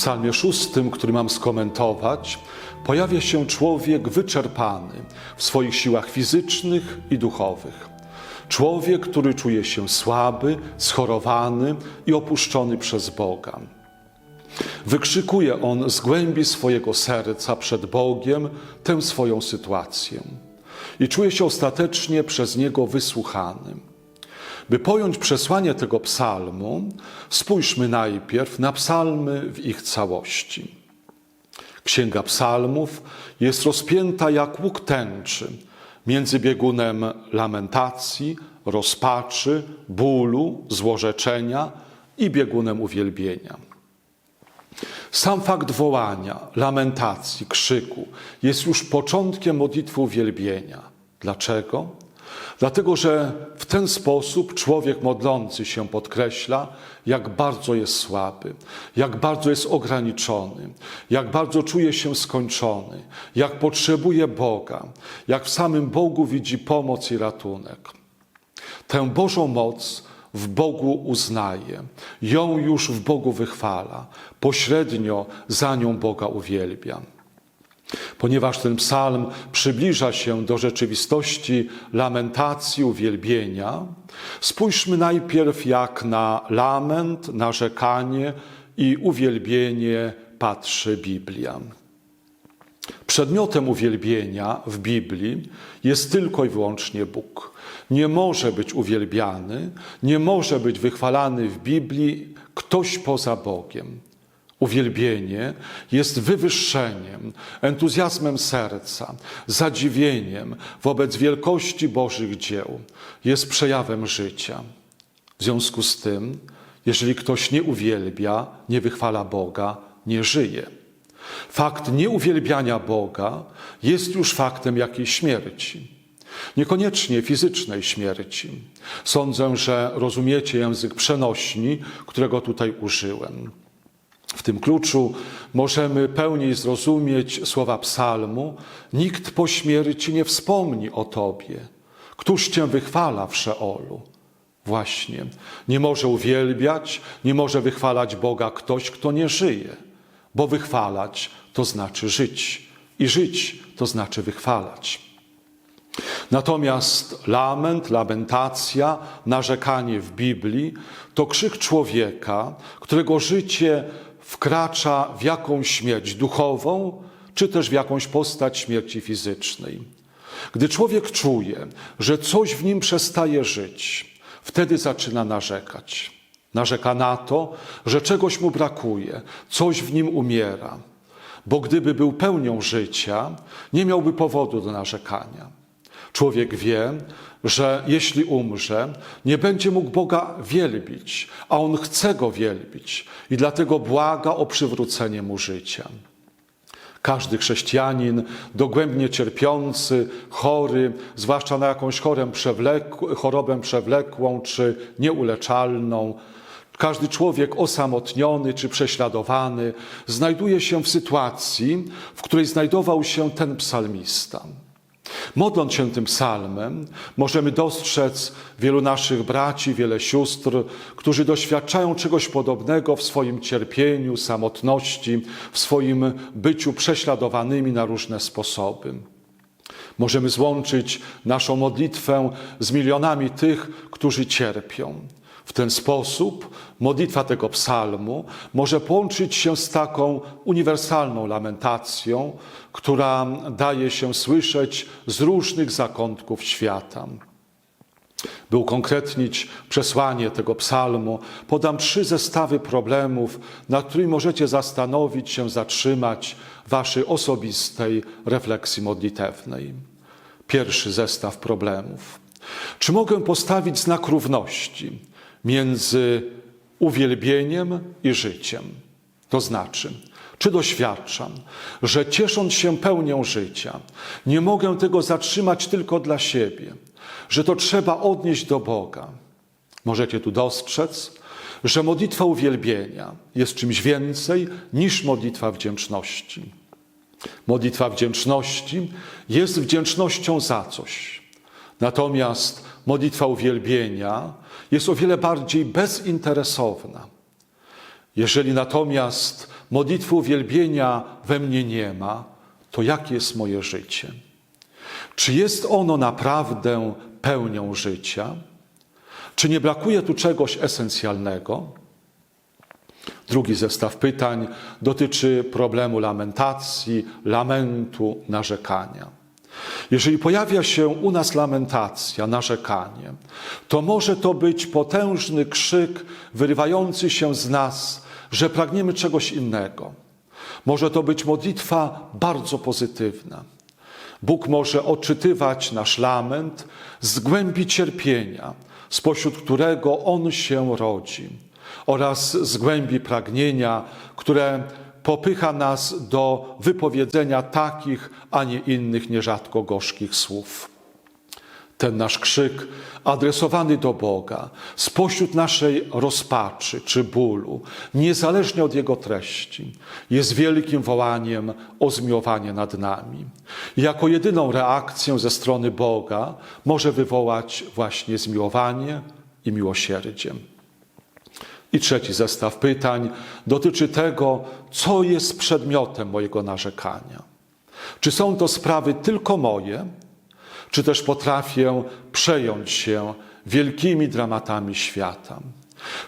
Psalmie szóstym, który mam skomentować, pojawia się człowiek wyczerpany w swoich siłach fizycznych i duchowych. Człowiek, który czuje się słaby, schorowany i opuszczony przez Boga. Wykrzykuje on z głębi swojego serca przed Bogiem tę swoją sytuację i czuje się ostatecznie przez Niego wysłuchany. By pojąć przesłanie tego psalmu, spójrzmy najpierw na psalmy w ich całości. Księga Psalmów jest rozpięta jak łuk tęczy między biegunem lamentacji, rozpaczy, bólu, złorzeczenia i biegunem uwielbienia. Sam fakt wołania, lamentacji, krzyku jest już początkiem modlitwy uwielbienia. Dlaczego? Dlatego, że w ten sposób człowiek modlący się podkreśla, jak bardzo jest słaby, jak bardzo jest ograniczony, jak bardzo czuje się skończony, jak potrzebuje Boga, jak w samym Bogu widzi pomoc i ratunek. Tę Bożą moc w Bogu uznaje, ją już w Bogu wychwala, pośrednio za nią Boga uwielbia. Ponieważ ten psalm przybliża się do rzeczywistości lamentacji, uwielbienia, spójrzmy najpierw jak na lament, narzekanie i uwielbienie patrzy Biblia. Przedmiotem uwielbienia w Biblii jest tylko i wyłącznie Bóg. Nie może być uwielbiany, nie może być wychwalany w Biblii ktoś poza Bogiem. Uwielbienie jest wywyższeniem, entuzjazmem serca, zadziwieniem wobec wielkości Bożych dzieł. Jest przejawem życia. W związku z tym, jeżeli ktoś nie uwielbia, nie wychwala Boga, nie żyje. Fakt nieuwielbiania Boga jest już faktem jakiejś śmierci. Niekoniecznie fizycznej śmierci. Sądzę, że rozumiecie język przenośni, którego tutaj użyłem. W tym kluczu możemy pełniej zrozumieć słowa psalmu: Nikt po śmierci nie wspomni o Tobie. Któż Cię wychwala w Szeolu? Właśnie, nie może uwielbiać, nie może wychwalać Boga ktoś, kto nie żyje, bo wychwalać to znaczy żyć, i żyć to znaczy wychwalać. Natomiast lament, lamentacja, narzekanie w Biblii to krzyk człowieka, którego życie wkracza w jakąś śmierć duchową, czy też w jakąś postać śmierci fizycznej. Gdy człowiek czuje, że coś w nim przestaje żyć, wtedy zaczyna narzekać. Narzeka na to, że czegoś mu brakuje, coś w nim umiera, bo gdyby był pełnią życia, nie miałby powodu do narzekania. Człowiek wie, że jeśli umrze, nie będzie mógł Boga wielbić, a on chce go wielbić i dlatego błaga o przywrócenie mu życia. Każdy chrześcijanin, dogłębnie cierpiący, chory, zwłaszcza na jakąś chorobę przewlekłą czy nieuleczalną, każdy człowiek osamotniony czy prześladowany, znajduje się w sytuacji, w której znajdował się ten psalmista. Modląc się tym psalmem, możemy dostrzec wielu naszych braci, wiele sióstr, którzy doświadczają czegoś podobnego w swoim cierpieniu, samotności, w swoim byciu prześladowanymi na różne sposoby. Możemy złączyć naszą modlitwę z milionami tych, którzy cierpią. W ten sposób modlitwa tego psalmu może połączyć się z taką uniwersalną lamentacją, która daje się słyszeć z różnych zakątków świata. By ukonkretnić przesłanie tego psalmu, podam trzy zestawy problemów, nad którymi możecie zastanowić się, zatrzymać waszej osobistej refleksji modlitewnej. Pierwszy zestaw problemów. Czy mogę postawić znak równości między uwielbieniem i życiem? To znaczy, czy doświadczam, że ciesząc się pełnią życia, nie mogę tego zatrzymać tylko dla siebie, że to trzeba odnieść do Boga? Możecie tu dostrzec, że modlitwa uwielbienia jest czymś więcej niż modlitwa wdzięczności. Modlitwa wdzięczności jest wdzięcznością za coś. Natomiast modlitwa uwielbienia jest o wiele bardziej bezinteresowna. Jeżeli natomiast modlitwy uwielbienia we mnie nie ma, to jakie jest moje życie? Czy jest ono naprawdę pełnią życia? Czy nie brakuje tu czegoś esencjalnego? Drugi zestaw pytań dotyczy problemu lamentacji, lamentu, narzekania. Jeżeli pojawia się u nas lamentacja, narzekanie, to może to być potężny krzyk wyrywający się z nas, że pragniemy czegoś innego. Może to być modlitwa bardzo pozytywna. Bóg może odczytywać nasz lament z głębi cierpienia, spośród którego On się rodzi, oraz z głębi pragnienia, które popycha nas do wypowiedzenia takich, a nie innych, nierzadko gorzkich słów. Ten nasz krzyk adresowany do Boga spośród naszej rozpaczy czy bólu, niezależnie od jego treści, jest wielkim wołaniem o zmiłowanie nad nami. Jako jedyną reakcję ze strony Boga może wywołać właśnie zmiłowanie i miłosierdzie. I trzeci zestaw pytań dotyczy tego, co jest przedmiotem mojego narzekania. Czy są to sprawy tylko moje, czy też potrafię przejąć się wielkimi dramatami świata?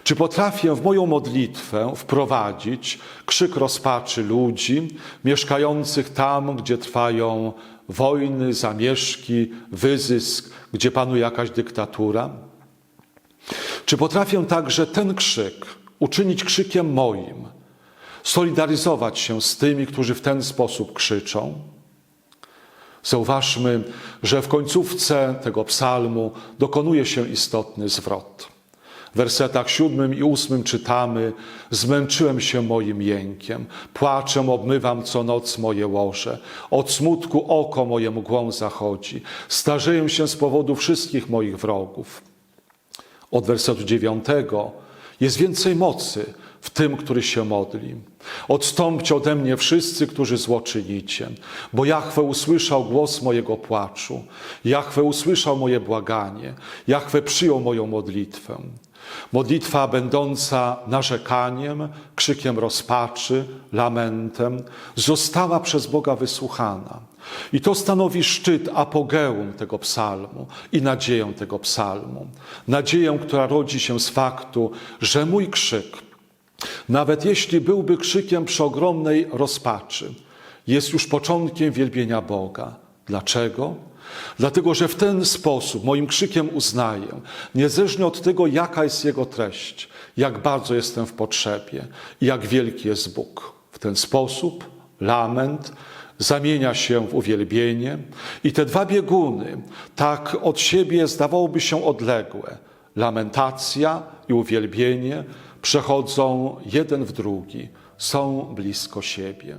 Czy potrafię w moją modlitwę wprowadzić krzyk rozpaczy ludzi mieszkających tam, gdzie trwają wojny, zamieszki, wyzysk, gdzie panuje jakaś dyktatura? Czy potrafię także ten krzyk uczynić krzykiem moim, solidaryzować się z tymi, którzy w ten sposób krzyczą? Zauważmy, że w końcówce tego psalmu dokonuje się istotny zwrot. W wersetach siódmym i ósmym czytamy: Zmęczyłem się moim jękiem, płaczem obmywam co noc moje łoże, od smutku oko moje mgłą zachodzi, starzeję się z powodu wszystkich moich wrogów. Od wersetu dziewiątego jest więcej mocy w tym, który się modli. Odstąpcie ode mnie wszyscy, którzy zło czynicie, bo Jahwe usłyszał głos mojego płaczu, Jahwe usłyszał moje błaganie, Jahwe przyjął moją modlitwę. Modlitwa będąca narzekaniem, krzykiem rozpaczy, lamentem, została przez Boga wysłuchana. I to stanowi szczyt, apogeum tego psalmu i nadzieję tego psalmu. Nadzieję, która rodzi się z faktu, że mój krzyk, nawet jeśli byłby krzykiem przy ogromnej rozpaczy, jest już początkiem wielbienia Boga. Dlaczego? Dlatego, że w ten sposób moim krzykiem uznaję, niezależnie od tego, jaka jest jego treść, jak bardzo jestem w potrzebie i jak wielki jest Bóg. W ten sposób lament zamienia się w uwielbienie i te dwa bieguny, tak od siebie zdawałoby się odległe, lamentacja i uwielbienie, przechodzą jeden w drugi, są blisko siebie.